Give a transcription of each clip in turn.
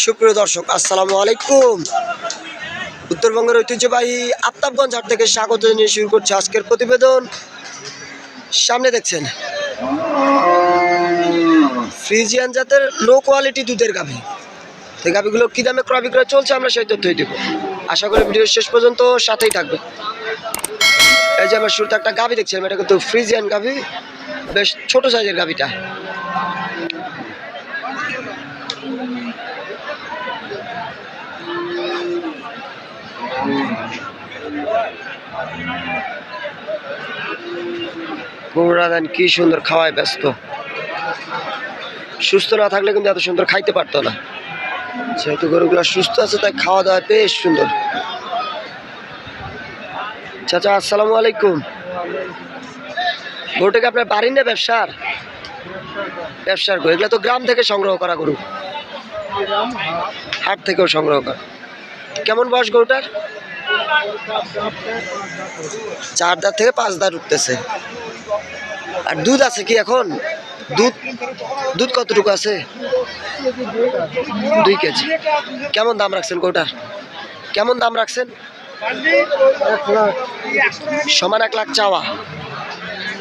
সুপ্রিয় দর্শক, আসসালামু আলাইকুম। উত্তরবঙ্গের ঐতিহ্যবাহী আফতাবগঞ্জ হাট থেকে স্বাগত জানিয়ে শুরু করছে আজকের প্রতিবেদন। সামনে দেখছেন, ফ্রিজিয়ান জাতের লো কোয়ালিটি দুধের গাভী। এই গাভীগুলো কী দামে ক্রয় বিক্রয় চলছে আমরা সেই তথ্যই দেবো। আশা করি ভিডিওর শেষ পর্যন্ত সাথেই থাকবে এই যে আমরা শুরুতে একটা গাভী দেখছিলাম, এটা কিন্তু ফ্রিজিয়ান গাভী, বেশ ছোট সাইজের গাভীটা। গরুরা দেন, কি সুন্দর খাওয়ায় ব্যস্ত। সুস্থ না থাকলে কিন্তু এত সুন্দর খাইতে পারতো না। যেহেতু গরুগুলো সুস্থ আছে, তাই খাওয়া দাওয়া বেশ সুন্দর। চাচা, আসসালামু আলাইকুম। গরুটাকে আপনার বাড়ির না ব্যবসার? ব্যবসার গরু। এগুলো তো গ্রাম থেকে সংগ্রহ করা গরু। হাট থেকেও সংগ্রহ করা। কেমন বয়স গরুটার? চার থেকে পাঁচ উঠতেছে। আর দুধ আছে কি এখন? দুধ? দুধ কতটুকু আছে? দুই কেজি। কেমন দাম রাখছেন গোটার কেমন দাম রাখছেন? সমান এক লাখ চাওয়া।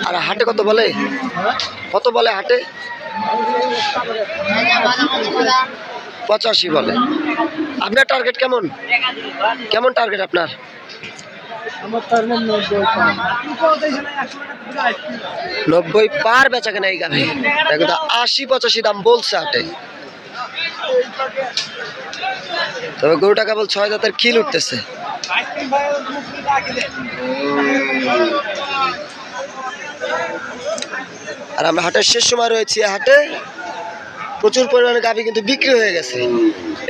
আর হাটে কত বলে? কত বলে হাটে? পঁচাশি বলে। আপনার টার্গেট কেমন? কেমন টার্গেট আপনার? নব্বই পার। বেচা কেনা এই গাভি। কিন্তু আশি পঁচাশি দাম বলছে হাটে। তবে গরুটা কেবল ছয় দাঁতের খিল উঠতেছে। আর আমরা হাটের শেষ সময় রয়েছি হাটে। প্রচুর পরিমাণে গাভী কিন্তু বিক্রি হয়ে গেছে।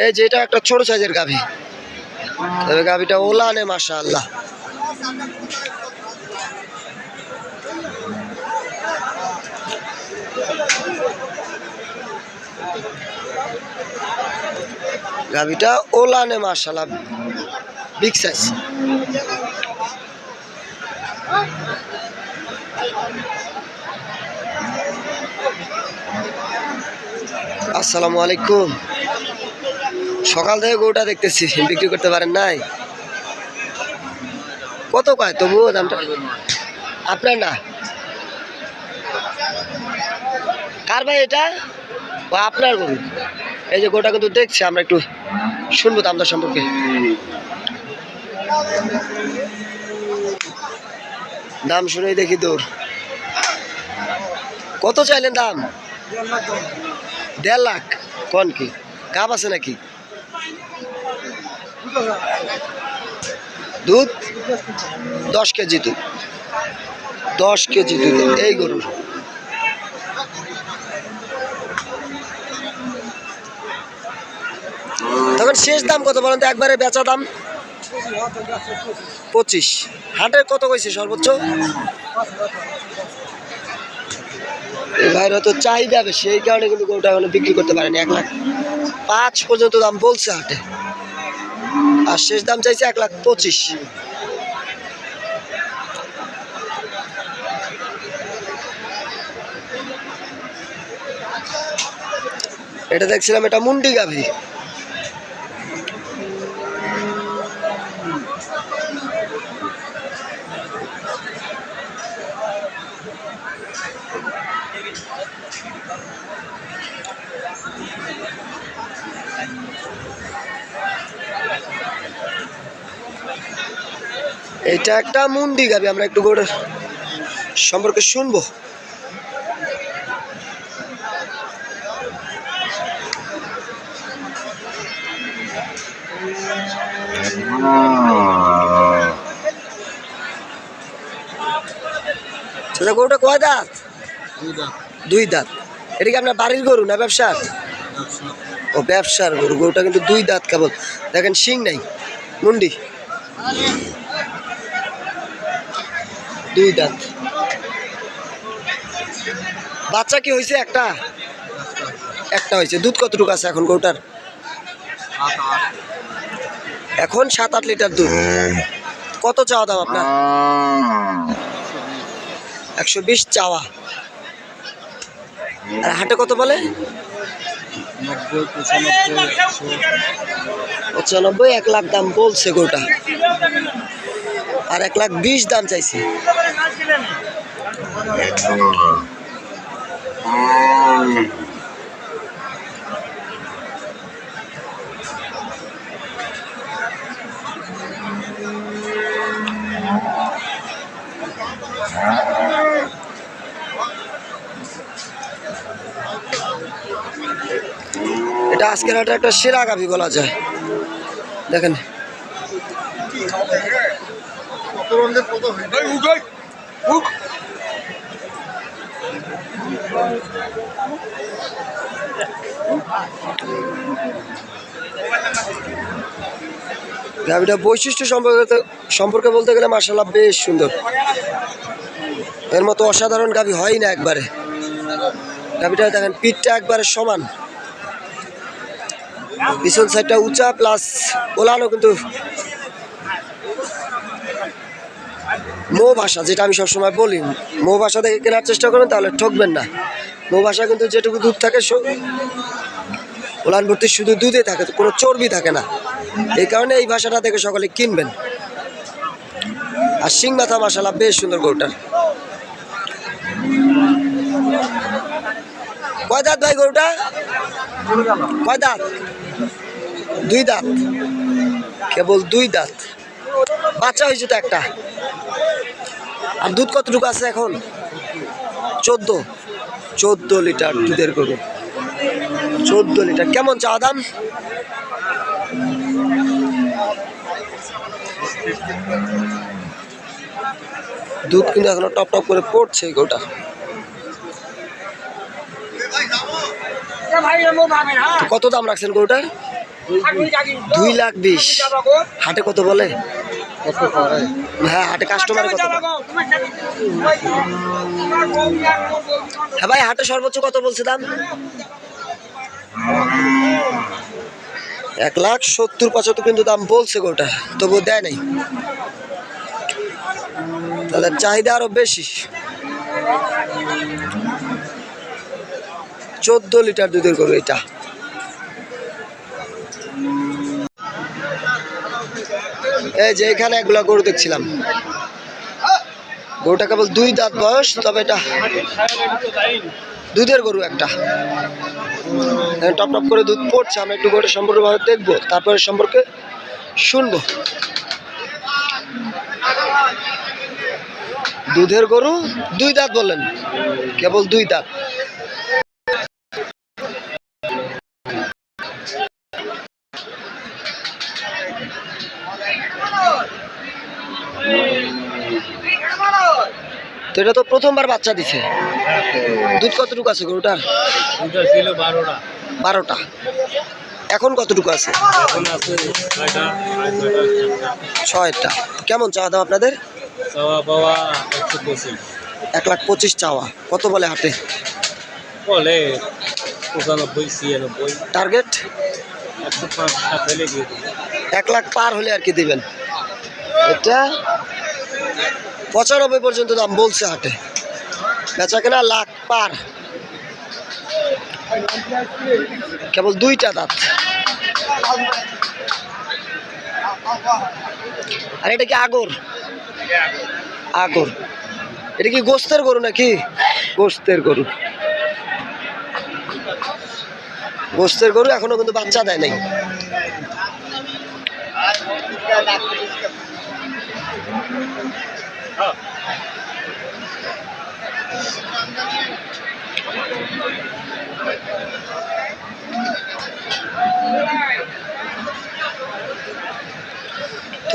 এই যে এটা একটা ছোট সাইজের গাভী। তবে গাভীটা ওলা ওলানে মাসা আল্লাহ গাভিটা ওলানে মাসাল্লাহ বিগ সাইজ আসসালামু আলাইকুম। সকাল থেকে গরুটা দেখতেছি বিক্রি করতে পারেন নাই? কত কয় তবুও দামটা? আপনার না? কার ভাই এটা? ও, আপনার গরু। এই যে গোটা কিন্তু দেখছি, আমরা একটু শুনব দামদার সম্পর্কে। দাম শুনেই দেখি তোর কত চাইলেন দাম? দেড় লাখ। কোন কি? কাপ আছে নাকি? দুধ? দশ কেজি দুধ। দশ কেজি দুধ। এই গরুর তখন শেষ দাম কত বলেন তো? একবারে বেচা দাম? পঁচিশ। হাটের কত কইছে সর্বোচ্চ? এই হয়তো চাহিদা বেশি এই কারণে কিন্তু গরুটা এখনও বিক্রি করতে পারেনি, এক লাখ পাঁচ পর্যন্ত দাম বলছে হাটে। আর শেষ দাম চাইছে এক লাখ পঁচিশ। এটা দেখছিলাম, এটা মুন্ডি গাভি। এটা একটা মুন্ডি গাবি আমরা একটু গোড়ের সম্পর্কে শুনব। গরুটা কয় দাঁত। দুই দাঁত। এটা কি আপনার বাড়ির গরু না ব্যবসার? ও ব্যবসার গরু, গরুটা কিন্তু দুই দাঁত কেবল। দেখেন শিং নাই, মুন্ডি। দুই দাঁত। বাচ্চা কি হয়েছে একটা? একটা হয়েছে দুধ কতটুকু আছে এখন গরুটার? এখন সাত আট লিটার দুধ। কত চাওয়া দাম আপনার? একশো বিশ চাওয়া। আর হাটে কত বলে? নব্বই পঁচানব্বই এক লাখ দাম বলছে গোটা। আর এক লাখ বিশ দাম চাইছে। আজকের হাটে একটা সেরা গাভি বলা যায়। দেখেন। গাভিটা বৈশিষ্ট্য সম্পর্কে সম্পর্কে বলতে গেলে মার্শাল্লাহ বেশ সুন্দর। এর মতো অসাধারণ গাভি হয় না একবারে। গাভিটা দেখেন পিঠটা একবারে সমান। পিছন সাইডটা উঁচা প্লাস ওলানো কিন্তু মো ভাষা, যেটা আমি সবসময় বলি, মো ভাষা থেকে কেনার চেষ্টা করেন, তাহলে ঠকবেন না। মো ভাষা কিন্তু যেটুকু দুধ থাকে ওলান ভর্তি শুধু দুধে থাকে, কোনো চর্বি থাকে না। এই কারণে এই ভাষাটা থেকে সকলে কিনবেন। আর সিং মাথা মশালা বেশ সুন্দর গরুটার কয় দাঁত ভাই গরুটা? কয় দাঁত? দুই দাঁত। কেবল দুই দাঁত। বাচ্চা হয়েছে তো একটা। আর দুধ কতটুকু আছে এখন? চোদ্দ। চোদ্দ লিটার দুধের গরু। চোদ্দ লিটার। কেমন চাওয়া দাম? দুধ কিন্তু এখনও টপ টপ করে পড়ছে এই গরুটা। কত দাম রাখছেন গরুটার দুই লাখ বিশ। হাটে কত বলে? হ্যাঁ হাটে কাস্টমার কত হ্যাঁ ভাই, হাটে সর্বোচ্চ কত বলছে দাম? এক লাখ সত্তর পঁচাত্তর কিন্তু দাম বলছে গোটা তবু দেয় নাই। তাদের চাহিদা আরও বেশি। চোদ্দ লিটার দুধের গরু এটা। এই যে এখানে একগুলা গরু দেখছিলাম। গরুটা কেবল দুই দাঁত বয়স, তবে এটা দুধের গরু একটা। টপ টপ করে দুধ পড়ছে আমি একটু গরুটা সম্পর্কে দেখব, তারপরে সম্পর্কে শুনব। দুধের গরু দুই দাঁত বললেন, কেবল দুই দাঁত। তো এটা তো প্রথমবার বাচ্চা দিছে। দুধ কতটুকু আছে গরুটার? বারোটা। এখন কতটুকু আছে? এখন আছে ছয়টা কেমন চাওয়া দাম আপনাদের? এক লাখ পঁচিশ চাওয়া। কত বলে হাটে? বলে পঁচানব্বই ছিয়ানব্বই। টার্গেট? এক লাখ পার হলে আর কি দিবেন? এটা পঁচানব্বই পর্যন্ত দাম বলছে হাটে। বেচা কেনা লাখ পার। কেবল দুইটা দাঁত। আর এটা কি আগর? আগর। এটা কি গোস্তের গরু নাকি? গোস্তের গরু। গোস্তের গরু এখনও কিন্তু বাচ্চা দেয় নাই।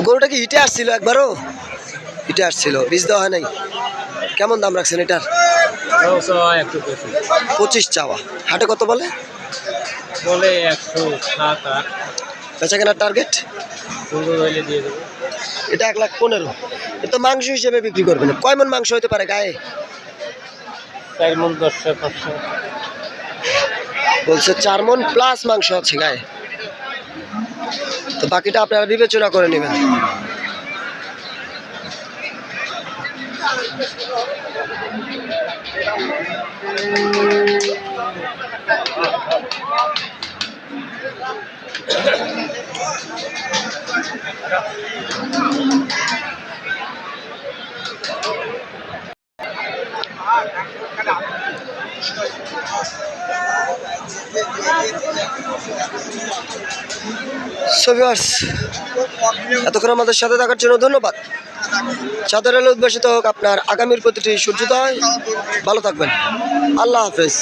গরুটা কি হিটে আসছিল একবারও? হিটে আসছিল বীজ দেওয়া হয় নাই। কেমন দাম রাখছেন এটার? পঁচিশ চাওয়া। হাটে কত বলে? বলে একশো সাত আট। বেচা কেনার টার্গেট দিয়ে দেবো। এটা এক লাখ পনেরো। এটা তো মাংস হিসেবে বিক্রি করবেন। কয় মন মাংস হতে পারে গায়ে? মন বলছে চার মন প্লাস মাংস আছে গায়ে। তো বাকিটা আপনারা বিবেচনা করে নেবেন। এতক্ষণ আমাদের সাথে থাকার জন্য ধন্যবাদ। চাঁদের আলো উদ্ভাসিত হোক আপনার আগামীর প্রতিটি সূর্যোদয়। ভালো থাকবেন। আল্লাহ হাফেজ।